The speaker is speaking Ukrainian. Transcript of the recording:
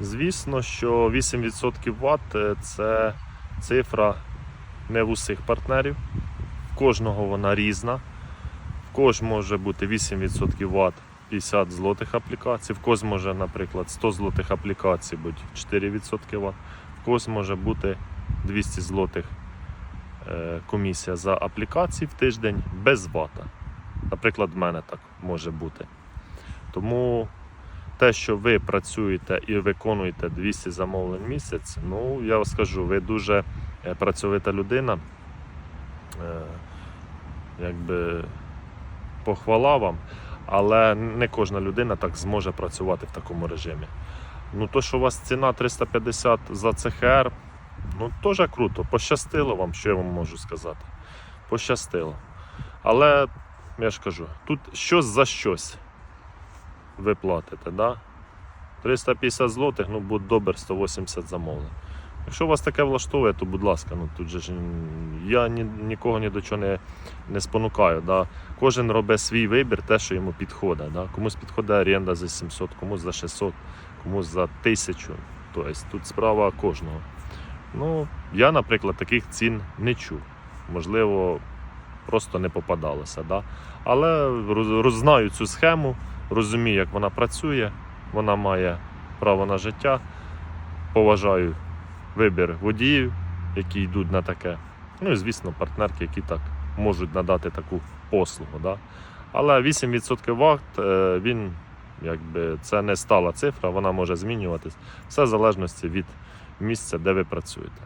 Звісно, що 8% Вт е, це цифра не в усіх партнерів. В кожного вона різна. В когось може бути 8% Вт 50 злотих аплікацій, в когось може, наприклад, 100 злотих аплікацій бути 4% Вт, в когось може бути 200 злотих е, комісія за аплікації в тиждень без вата. Наприклад, в мене так може бути. Тому те, що ви працюєте і виконуєте 200 замовлень в місяць, ну я вам скажу, ви дуже е, працьовита людина. Е, Якби похвала вам, але не кожна людина так зможе працювати в такому режимі. Ну, то, що у вас ціна 350 за ЦХР, ну теж круто. Пощастило вам, що я вам можу сказати. Пощастило. Але я ж кажу, тут щось за щось ви платите, да? 350 злотих, ну будь добре, 180 замовлень. Якщо вас таке влаштовує, то будь ласка, ну тут же ж я ні, нікого ні до чого не, не спонукаю. Да? Кожен робить свій вибір, те, що йому підходить. Да? Комусь підходить оренда за 700, комусь за 600, комусь за 1000. Тобто тут справа кожного. Ну, я, наприклад, таких цін не чув. Можливо, просто не попадалося. Да? Але роз- роз- знаю цю схему, розумію, як вона працює, вона має право на життя. Поважаю вибір водіїв, які йдуть на таке. Ну і звісно, партнерки, які так можуть надати таку послугу. Да? Але 8% вахт е, він якби це не стала цифра, вона може змінюватись. Все в залежності від місця, де ви працюєте.